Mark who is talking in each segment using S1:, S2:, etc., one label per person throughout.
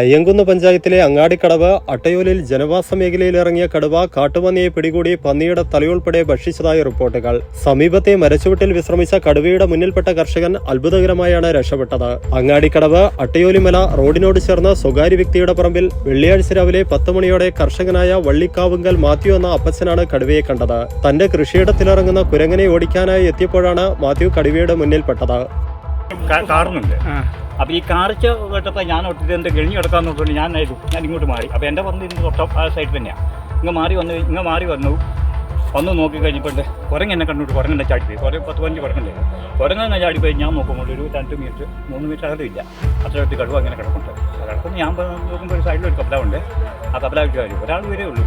S1: അയ്യങ്കുന്ന് പഞ്ചായത്തിലെ അങ്ങാടിക്കടവ് അട്ടയോലിൽ ജനവാസ മേഖലയിൽ ഇറങ്ങിയ കടുവ കാട്ടുപന്നിയെ പിടികൂടി പന്നിയുടെ തലയുൾപ്പെടെ ഭക്ഷിച്ചതായ റിപ്പോർട്ടുകൾ. സമീപത്തെ മരച്ചുവട്ടിൽ വിശ്രമിച്ച കടുവയുടെ മുന്നിൽപ്പെട്ട കർഷകൻ അത്ഭുതകരമായാണ് രക്ഷപ്പെട്ടത്. അങ്ങാടിക്കടവ് അട്ടയോലിമല റോഡിനോട് ചേർന്ന സ്വകാര്യ വ്യക്തിയുടെ പറമ്പിൽ വെള്ളിയാഴ്ച രാവിലെ പത്ത് മണിയോടെ കർഷകനായ വള്ളിക്കാവുങ്കൽ മാത്യു എന്ന അപ്പച്ചനാണ് കടുവയെ കണ്ടത്. തന്റെ കൃഷിയിടത്തിലിറങ്ങുന്ന കുരങ്ങനെ ഓടിക്കാനായി എത്തിയപ്പോഴാണ് മാത്യു കടുവയുടെ മുന്നിൽപ്പെട്ടത്.
S2: കാറുന്നുണ്ട്. അപ്പോൾ ഈ കാറിച്ച് കേട്ടപ്പോൾ ഞാൻ ഒട്ടിട്ട് എന്റെ ഗെളിഞ്ഞ് കിടക്കാന്ന് നോക്കിയിട്ട് ഞാൻ ഞാൻ ഇങ്ങോട്ട് മാറി. അപ്പോൾ എന്റെ പറഞ്ഞ് ഇന്ന് തൊട്ട ആ സൈഡ് തന്നെയാണ് ഇങ്ങ് മാറി വന്നു ഇങ്ങ് മാറി വന്നു. വന്ന് നോക്കി കഴിഞ്ഞപ്പോൾ കുരങ്ങ് എന്നെ കണ്ടുകൊണ്ട് കുരങ്ങനെ ചാടിപ്പോയി കുറേ പത്ത് പതിനഞ്ച് കുരങ്ങല്ലേ കുരങ്ങനെ ചാടിപ്പോയി ഞാൻ നോക്കുമ്പോൾ ഒരു രണ്ട് മീറ്റർ മൂന്ന് മീറ്റർ അകലമില്ല അത്രയടുത്ത് കടുവ അങ്ങനെ കിടപ്പുണ്ട്. കിടക്കും ഞാൻ നോക്കുമ്പോൾ ഒരു സൈഡിൽ ഒരു കപ്പലുണ്ട് ആ കപ്പലായിട്ട് വരും. ഒരാൾ വരെ ഉള്ളൂ.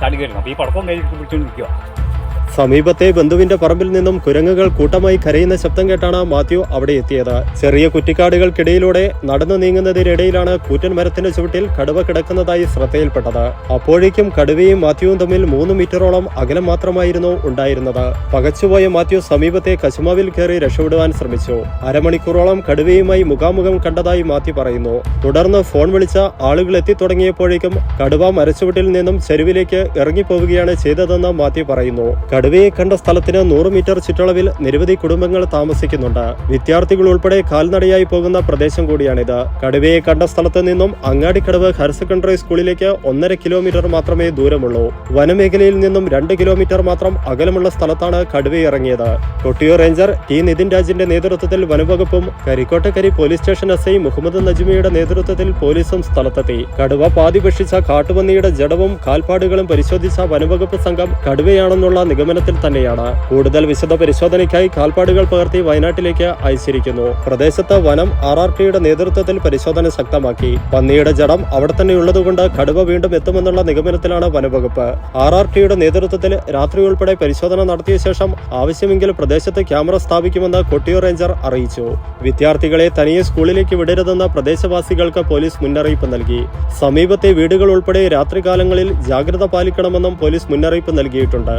S2: ചാടി കയറുന്നു. അപ്പോൾ ഈ പടക്കം കഴിഞ്ഞിട്ട് പിടിച്ചുകൊണ്ട് നിൽക്കുക
S1: സമീപത്തെ ബന്ധുവിന്റെ പറമ്പിൽ നിന്നും കുരങ്ങുകൾ കൂട്ടമായി കരയുന്ന ശബ്ദം കേട്ടാണ് മാത്യു അവിടെ എത്തിയത്. ചെറിയ കുറ്റിക്കാടുകൾക്കിടയിലൂടെ നടന്നു നീങ്ങുന്നതിനിടയിലാണ് കൂറ്റൻ മരത്തിന്റെ ചുവട്ടിൽ കടുവ കിടക്കുന്നതായി ശ്രദ്ധയിൽപ്പെട്ടത്. അപ്പോഴേക്കും കടുവയും മാത്യുവും തമ്മിൽ മൂന്ന് മീറ്ററോളം അകലം മാത്രമായിരുന്നു ഉണ്ടായിരുന്നത്. പകച്ചുപോയ മാത്യു സമീപത്തെ കശുമാവിൽ കയറി രക്ഷപ്പെടുവാൻ ശ്രമിച്ചു. അരമണിക്കൂറോളം കടുവയുമായി മുഖാമുഖം കണ്ടതായി മാത്യു പറയുന്നു. തുടർന്ന് ഫോൺ വിളിച്ച ആളുകൾ എത്തിത്തുടങ്ങിയപ്പോഴേക്കും കടുവ മരച്ചുവട്ടിൽ നിന്നും ചെരുവിലേക്ക് ഇറങ്ങിപ്പോവുകയാണ് ചെയ്തതെന്ന് മാത്യു പറയുന്നു. കടുവയെ കണ്ട സ്ഥലത്തിന് നൂറ് മീറ്റർ ചുറ്റളവിൽ നിരവധി കുടുംബങ്ങൾ താമസിക്കുന്നുണ്ട്. വിദ്യാർത്ഥികൾ ഉൾപ്പെടെ കാൽനടയായി പോകുന്ന പ്രദേശം കൂടിയാണിത്. കടുവയെ കണ്ട സ്ഥലത്ത് നിന്നും അങ്ങാടിക്കടവ് ഹയർ സെക്കൻഡറി സ്കൂളിലേക്ക് ഒന്നര കിലോമീറ്റർ മാത്രമേ ദൂരമുള്ളൂ. വനമേഖലയിൽ നിന്നും രണ്ട് കിലോമീറ്റർ മാത്രം അകലമുള്ള സ്ഥലത്താണ് കടുവ ഇറങ്ങിയത്. കൊട്ടിയൂർ റേഞ്ചർ ടി നിതിൻ രാജിന്റെ നേതൃത്വത്തിൽ വനവകുപ്പും Karikkottakkari police station S I Muhammad നജ്മിയുടെ നേതൃത്വത്തിൽ പോലീസും സ്ഥലത്തെത്തി. കടുവ പാതി ഭക്ഷിച്ച കാട്ടുപന്നിയുടെ ജഡവും കാൽപ്പാടുകളും പരിശോധിച്ച വനവകുപ്പ് സംഘം കടുവയാണെന്നുള്ള നിഗമനത്തിൽ തന്നെയാണ്. കൂടുതൽ വിശദ പരിശോധനയ്ക്കായി കാൽപ്പാടുകൾ പകർത്തി വയനാട്ടിലേക്ക് അയച്ചിരിക്കുന്നു. പ്രദേശത്ത് വനം ആർ ആർ ടിയുടെ നേതൃത്വത്തിൽ പരിശോധന ശക്തമാക്കി. പന്നിയുടെ ജഡം അവിടെ തന്നെ ഉള്ളതുകൊണ്ട് കടുവ വീണ്ടും എത്തുമെന്നുള്ള നിഗമനത്തിലാണ് വനവകുപ്പ്. ആർ ആർ ടിയുടെ നേതൃത്വത്തിൽ രാത്രി ഉൾപ്പെടെ പരിശോധന നടത്തിയ ശേഷം ആവശ്യമെങ്കിൽ പ്രദേശത്ത് ക്യാമറ സ്ഥാപിക്കുമെന്ന് കൊട്ടിയൂർ റേഞ്ചർ അറിയിച്ചു. വിദ്യാർത്ഥികളെ തനിയെ സ്കൂളിലേക്ക് വിടരുതെന്ന് പ്രദേശവാസികൾക്ക് പോലീസ് മുന്നറിയിപ്പ് നൽകി. സമീപത്തെ വീടുകൾ ഉൾപ്പെടെ രാത്രികാലങ്ങളിൽ ജാഗ്രത പാലിക്കണമെന്നും പോലീസ് മുന്നറിയിപ്പ് നൽകിയിട്ടുണ്ട്.